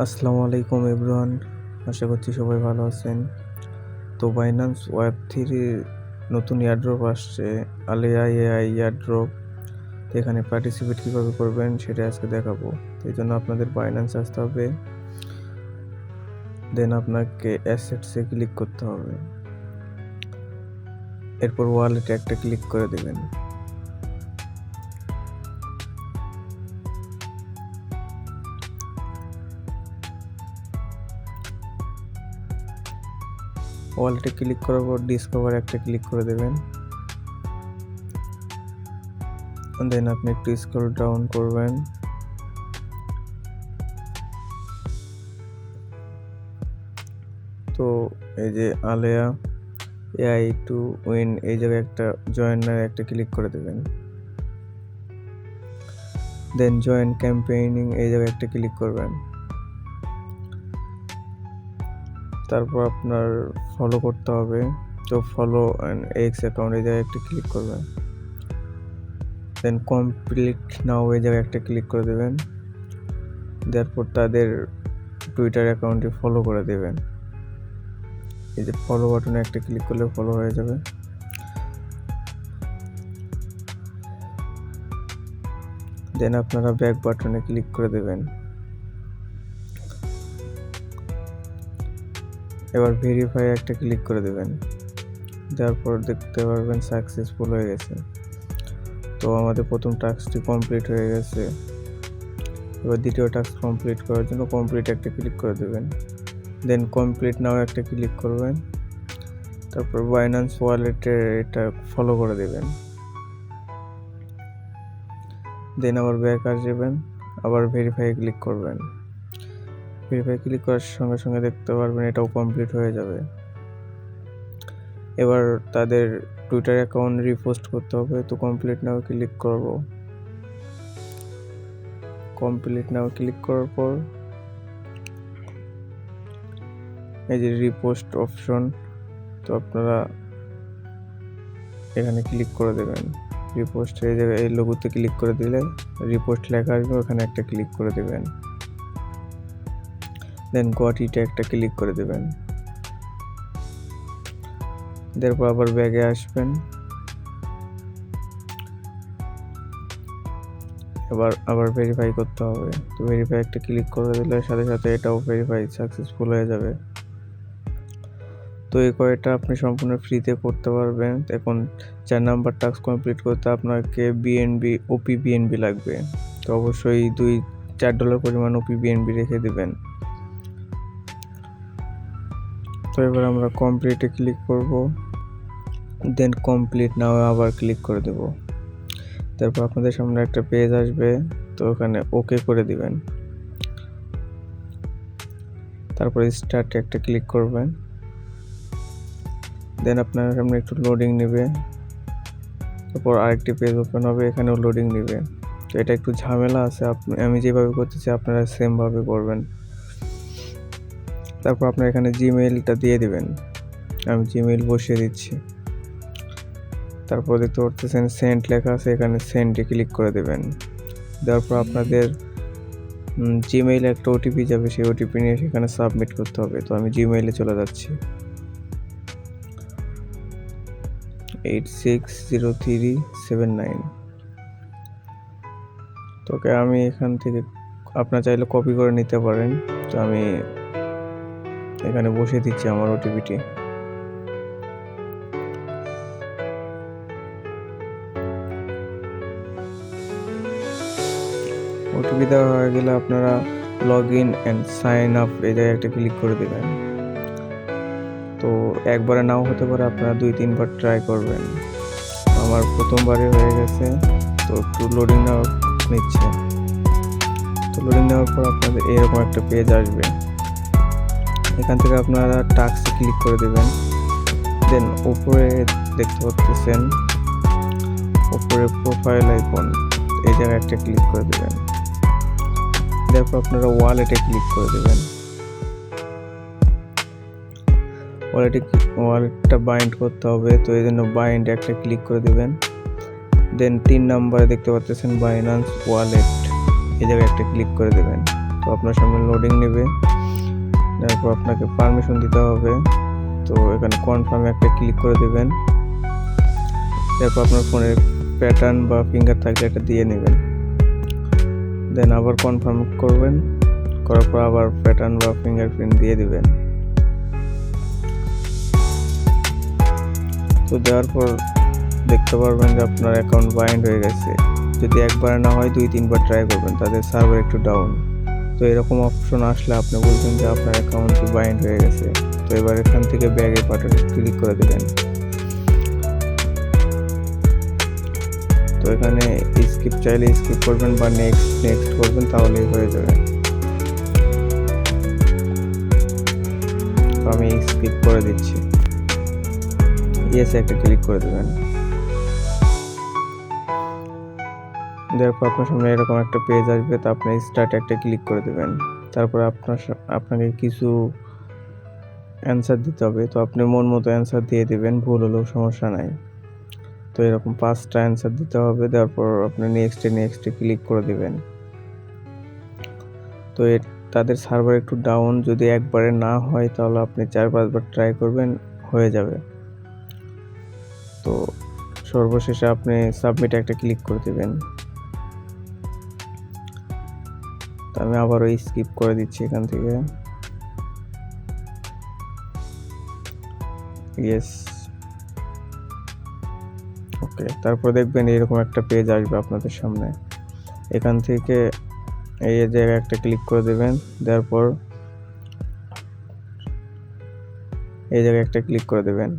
আসসালামু আলাইকুম এভরিওয়ান, আশা করছি সবাই ভালো আছেন। তো বাইন্যান্স ওয়েব থ্রির নতুন ইয়ারড্রপ আসছে আলিয়া এআই ইয়ারড্রপ এখানে পার্টিসিপেট কীভাবে করবেন সেটা আজকে দেখাবো। এই জন্য আপনাদের বাইন্যান্স আসতে হবে। দেন আপনাকে অ্যাসেটসে ক্লিক করতে হবে। এরপর ওয়ালেটে একটা ক্লিক করে দেবেন। ওয়ালেটে ক্লিক করার পর ডিসকভার একটা ক্লিক করে দেবেন। দেন আপনি একটু স্ক্রল ডাউন করবেন। তো এই যে আলেয়া এআই টু উইন এই জায়গায় একটা জয়েন একটা ক্লিক করে দেবেন। দেন জয়েন ক্যাম্পেইনিং এই জায়গায় একটা ক্লিক করবেন। তারপর আপনার ফলো করতে হবে। তো ফলো অ্যান্ড এক্স অ্যাকাউন্ট এই জায়গায় একটা ক্লিক করবেন। দেন কমপ্লিট নাও এই জায়গায় একটা ক্লিক করে দেবেন। তারপর তাদের টুইটার অ্যাকাউন্টে ফলো করে দেবেন। এই যে ফলো বাটনে একটা ক্লিক করলে ফলো হয়ে যাবে। দেন আপনারা ব্যাক বাটনে ক্লিক করে দেবেন। এবার ভেরিফাই একটা ক্লিক করে দেবেন। তারপর দেখতে পারবেন সাকসেসফুল হয়ে গেছে। তো আমাদের প্রথম টাস্কটি কমপ্লিট হয়ে গেছে। এবার দ্বিতীয় টাস্ক কমপ্লিট করার জন্য কমপ্লিট একটা ক্লিক করে দেবেন। দেন কমপ্লিট নাও একটা ক্লিক করবেন। তারপর বাইন্যান্স ওয়ালেটে এটা ফলো করে দেবেন। দেন আবার ব্যাক আসবেন। আবার ভেরিফাই ক্লিক করবেন। ভেরিফাই ক্লিক করার সঙ্গে সঙ্গে দেখতে পারবেন এটাও কমপ্লিট হয়ে যাবে। এবার তাদের টুইটার অ্যাকাউন্ট রিপোস্ট করতে হবে, তো কমপ্লিট নাও ক্লিক করব। কমপ্লিট নাও ক্লিক করার পর এই যে রিপোস্ট অপশন তো আপনারা এখানে ক্লিক করে দেবেন। রিপোস্ট এই জায়গায় এই লোগোতে ক্লিক করে দিলে রিপোস্ট লেখা আসবে, ওখানে একটা ক্লিক করে দেবেন। দেন ইটা একটা ক্লিক করে দেবেন। তারপর আবার ব্যাগে আসবেন। এবার, আবার ভেরিফাই করতে হবে। তো ভেরিফাই একটা ক্লিক করে দিলে সাথে সাথে এটাও ভেরিফাই সাকসেসফুল হয়ে যাবে। তো এই কয়টা আপনি সম্পূর্ণ ফ্রিতে করতে পারবেন। এখন চার নাম্বার টাস্ক কমপ্লিট করতে আপনাকে বিএনবি ওপি বিএনবি লাগবে। তো অবশ্যই দুই, চার ডলার পরিমাণ ওপি বিএনবি রেখে দেবেন। তো এবার আমরা কমপ্লিটে ক্লিক করব। দেন কমপ্লিট নাও আবার ক্লিক করে দেব। তারপর আপনাদের সামনে একটা পেজ আসবে, তো ওখানে ওকে করে দিবেন। তারপরে স্টার্টে একটা ক্লিক করবেন। দেন আপনার সামনে একটু লোডিং নেবে। তারপর আরেকটি পেজ ওপেন হবে, এখানেও লোডিং নেবে। তো এটা একটু ঝামেলা আছে, আপনি আমি যেভাবে করতেছি, আপনারা সেমভাবে করবেন। তারপর আপনার এখানে জিমেইলটা দিয়ে দিবেন। আমি জিমেইল বসিয়ে দিচ্ছি। তারপর দেখতে পারতেছেন সেন্ট লেখা আছে, এখানে সেন্টে ক্লিক করে দেবেন। দেওয়ার পর আপনাদের জিমেইলে একটা ওটিপি যাবে, সেই ওটিপি নিয়ে সেখানে সাবমিট করতে হবে। তো আমি জিমেইলে চলে যাচ্ছি। Eight six zero three seven nine তোকে আমি এখান থেকে, আপনার চাইলে কপি করে নিতে পারেন। তো আমি এখানে বসিয়ে দিচ্ছি আমার ওটিপিটি ওটিপি দেওয়া হয়ে গেলে আপনারা log in and sign up এই জায়গায় একটা ক্লিক করে দেবেন। তো একবারে নাও হতে পারে আপনারা দুই, তিনবার ট্রাই করবেন। আমার প্রথমবারে হয়ে গেছে, তো একটু লোডিং নেওয়া নিচ্ছে। তো লোডিং নেওয়ার পর আপনাদের এরকম একটা পেজ আসবে। এখান থেকে আপনারা টাক্সে ক্লিক করে দেবেন। দেন উপরে দেখতে পাচ্ছেন, উপরে প্রোফাইল আইকন এই জায়গায় একটা ক্লিক করে দেবেন। তারপর আপনারা ওয়ালেটে ক্লিক করে দেবেন। ওয়ালেটে ওয়ালেটটা বাইন্ড করতে হবে, তো এই জন্য বাইন্ড একটা ক্লিক করে দেবেন। দেন তিন নম্বরে দেখতে পাচ্ছেন বাইনান্স ওয়ালেট এই জায়গায় একটা ক্লিক করে দেবেন। তো আপনার সামনে লোডিং নেবে। তারপর আপনাকে পারমিশন দিতে হবে। তো এখানে কনফার্মে একটা ক্লিক করে দেবেন। তারপর আপনার ফোনের প্যাটার্ন বা ফিঙ্গার থাকলে এটা দিয়ে নেবেন। দেন আবার কনফার্ম করবেন। করার পর আবার প্যাটার্ন বা ফিঙ্গারপ্রিন্ট দিয়ে দিবেন। তো দেওয়ার পর দেখতে পারবেন যে আপনার অ্যাকাউন্ট বাইন্ড হয়ে গেছে। যদি একবার না হয়, দুই, তিনবার ট্রাই করবেন। তাদের সার্ভার একটু ডাউন তো এরকম অপশন আসলে আপনি বলবেন যে আপনার অ্যাকাউন্টটি বাইন্ড হয়ে গেছে। তো এবার এখান থেকে ব্যাগে বাটনে ক্লিক করে দেবেন। তো এখানে স্কিপ চাইলে স্কিপ করবেন বা নেক্সট নেক্সট করবেন তাহলেই হয়ে যাবে। আমি স্কিপ করে দিচ্ছি। ইয়েস একটা ক্লিক করে দেবেন। পর আপনার সামনে এরকম একটা পেজ আসবে, তো আপনি স্টার্ট একটা ক্লিক করে দেবেন। তারপর আপনার আপনাকে কিছু অ্যান্সার দিতে হবে। তো আপনি মন মতো অ্যান্সার দিয়ে দেবেন, ভুল হলেও সমস্যা নাই। তো এরকম পাঁচটা অ্যান্সার দিতে হবে, তারপর পর আপনি নেক্সটে নেক্সটে ক্লিক করে দেবেন। তো এর তাদের সার্ভার একটু ডাউন যদি একবারে না হয়, তাহলে আপনি চার পাঁচবার ট্রাই করবেন, হয়ে যাবে। তো সর্বশেষে আপনি সাবমিট একটা ক্লিক করে দেবেন। তো আমি আবারও স্কিপ করে দিচ্ছি এখান থেকে। ইয়েস ওকে তারপর দেখবেন এরকম একটা পেজ আসবে আপনাদের সামনে। এখান থেকে এই জায়গায় একটা ক্লিক করে দেবেন, দেওয়ার পর এই জায়গায় একটা ক্লিক করে দেবেন।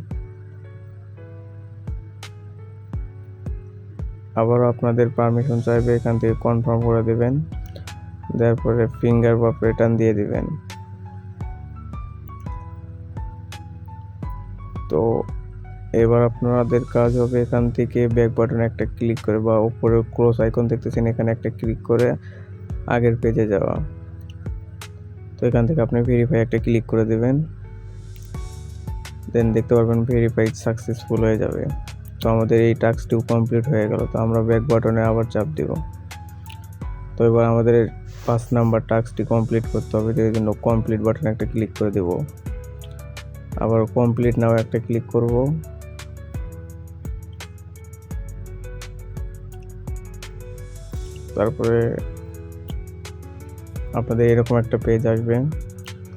আবারও আপনাদের পারমিশন চাইবে এখান থেকে কনফার্ম করে দেবেন। দেওয়ার পরে ফিঙ্গার বা প্যাটার্ন দিয়ে দিবেন। তো এবার আপনাদের কাজ হবে এখান থেকে ব্যাক বাটনে একটা ক্লিক করে বা উপরে ক্রস আইকন দেখতেছেন, এখানে একটা ক্লিক করে আগের পেজে যাওয়া। তো এখান থেকে আপনি ভেরিফাই একটা ক্লিক করে দেবেন। দেন দেখতে পারবেন ভেরিফাইড সাকসেসফুল হয়ে যাবে। তো আমাদের এই টাস্কটিও কমপ্লিট হয়ে গেল। তো আমরা ব্যাক বাটনে আবার চাপ দেব। তো এবার আমাদের পাঁচ নাম্বার টাস্কটি কমপ্লিট করতে হবে এর জন্য কমপ্লিট বাটনে একটা ক্লিক করে দেব। আবার কমপ্লিট নাও একটা ক্লিক করব। তারপরে আপনাদের এরকম একটা পেজ আসবে।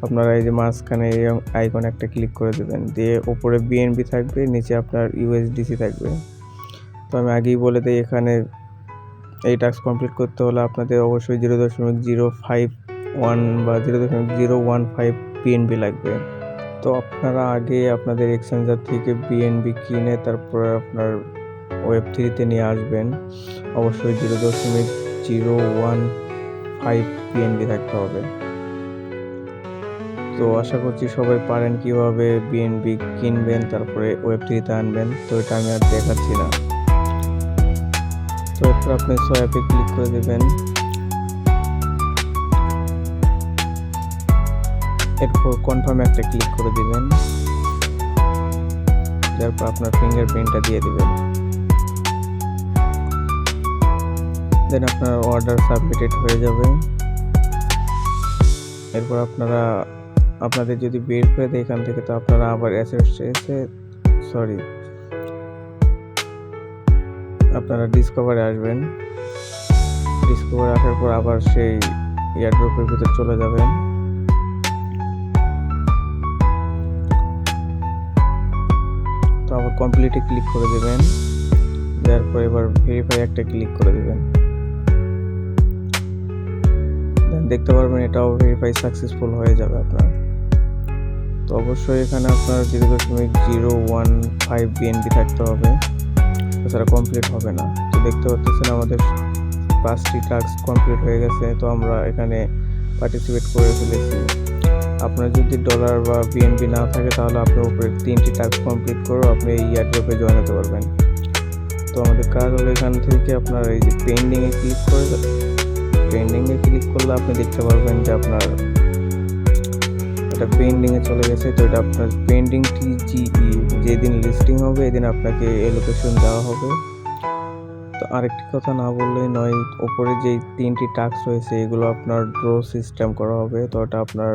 আপনারা এই যে মাঝখানে এই আইকন একটা ক্লিক করে দেবেন, দিয়ে উপরে বিএনবি থাকবে, নিচে আপনার ইউএসডিসি থাকবে। তো আমি আগেই বলে দিই, এখানে এই টাস্ক কমপ্লিট করতে হলে আপনাদের অবশ্যই জিরো দশমিক জিরো ফাইভ ওয়ান বা জিরো দশমিক জিরো ওয়ান ফাইভ বিএনবি লাগবে। তো আপনারা আগে আপনাদের এক্সচেঞ্জার থেকে বিএনবি কিনে তারপরে আপনার ওয়েব থ্রিতে নিয়ে আসবেন। অবশ্যই জিরো দশমিক জিরো ওয়ান ফাইভ বিএনবি থাকতে হবে। তো আশা করছি সবাই পারেন কীভাবে বিএনবি কিনবেন, তারপরে ওয়েব থ্রিতে আনবেন। তো এটা আমি আর দেখাচ্ছি না। তো এরপর আপনি সোয়াপে ক্লিক করে দেবেন। এরপর কনফার্ম একটা ক্লিক করে দিবেন। তারপর আপনার ফিঙ্গারপ্রিন্টটা দিয়ে দিবেন। দেন আপনার অর্ডার সাবমিটেড হয়ে যাবে। এরপর আপনারা, আপনাদের যদি বের করে দেয় এখান থেকে, তো আপনারা আবার অ্যাসেটস এসে সরি আপনারা ডিসকভারে আসবেন। ডিসকভারে আসার পর আবার সেই এয়ারড্রপের ভিতর চলে যাবেন। তো আবার কমপ্লিটে ক্লিক করে দেবেন। দেওয়ার পর এবার ভেরিফাই একটা ক্লিক করে দেবেন। দেখতে পারবেন এটাও ভেরিফাই সাকসেসফুল হয়ে যাবে আপনার। তো অবশ্যই এখানে আপনার জিরো দশমিক জিরো ওয়ান ফাইভ বিএনবি থাকতে হবে। তাছাড়া কমপ্লিট হবে না। তো দেখতে পাচ্ছেন আমাদের পাঁচটি টাস্ক কমপ্লিট হয়ে গেছে। তো আমরা এখানে পার্টিসিপেট করে ফেলেছি। আপনার যদি ডলার বা বিএনবি না থাকে, তাহলে আপনার উপরে তিনটি টাস্ক কমপ্লিট করেও আপনি এই ইয়ারড্রপে জয়েন হতে পারবেন। তো আমাদের কাজ হলো এখান থেকে আপনার এই যে পেন্ডিংয়ে ক্লিক করে পেন্ডিংয়ে ক্লিক করলে আপনি দেখতে পারবেন যে আপনার এটা পেন্ডিংয়ে চলে গেছে, তো এটা আপনার পেন্ডিং টিজিই যেদিন লিস্টিং হবে এদিন আপনাকে এই লোকেশন দেওয়া হবে। তো আরেকটি কথা না বললেই নয়, ওপরে যেই তিনটি টাস্ক রয়েছে, এগুলো আপনার ড্র সিস্টেম করা হবে, তো ওটা আপনার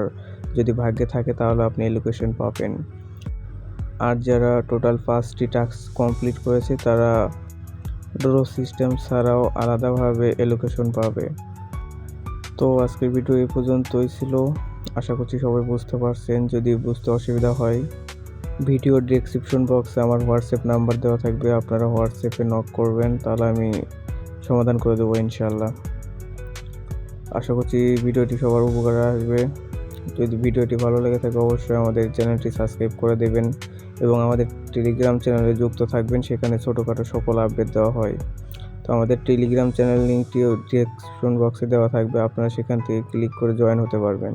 যদি ভাগ্যে থাকে তাহলে আপনি এলোকেশন পাবেন। আর যারা টোটাল পাঁচটি টাস্ক কমপ্লিট করেছে, তারা ড্র সিস্টেম ছাড়াও আলাদাভাবে এলোকেশন পাবে। তো আজকের ভিডিও এই পর্যন্তই ছিল। আশা করছি সবাই বুঝতে পারছেন। যদি বুঝতে অসুবিধা হয়, ভিডিও ডেসক্রিপশন বক্সে আমার হোয়াটসঅ্যাপ নাম্বার দেওয়া থাকবে। আপনারা হোয়াটসঅ্যাপে নক করবেন, তাহলে আমি সমাধান করে দেবো ইনশাল্লাহ আশা করছি ভিডিওটি সবার উপকারে আসবে। যদি ভিডিওটি ভালো লেগে থাকে, অবশ্যই আমাদের চ্যানেলটি সাবস্ক্রাইব করে দেবেন এবং আমাদের টেলিগ্রাম চ্যানেলে যুক্ত থাকবেন, সেখানে ছোটোখাটো সকল আপডেট দেওয়া হয়। তো আমাদের টেলিগ্রাম চ্যানেল লিঙ্কটিও ডিসক্রিপশন বক্সে দেওয়া থাকবে। আপনারা সেখান থেকে ক্লিক করে জয়েন হতে পারবেন।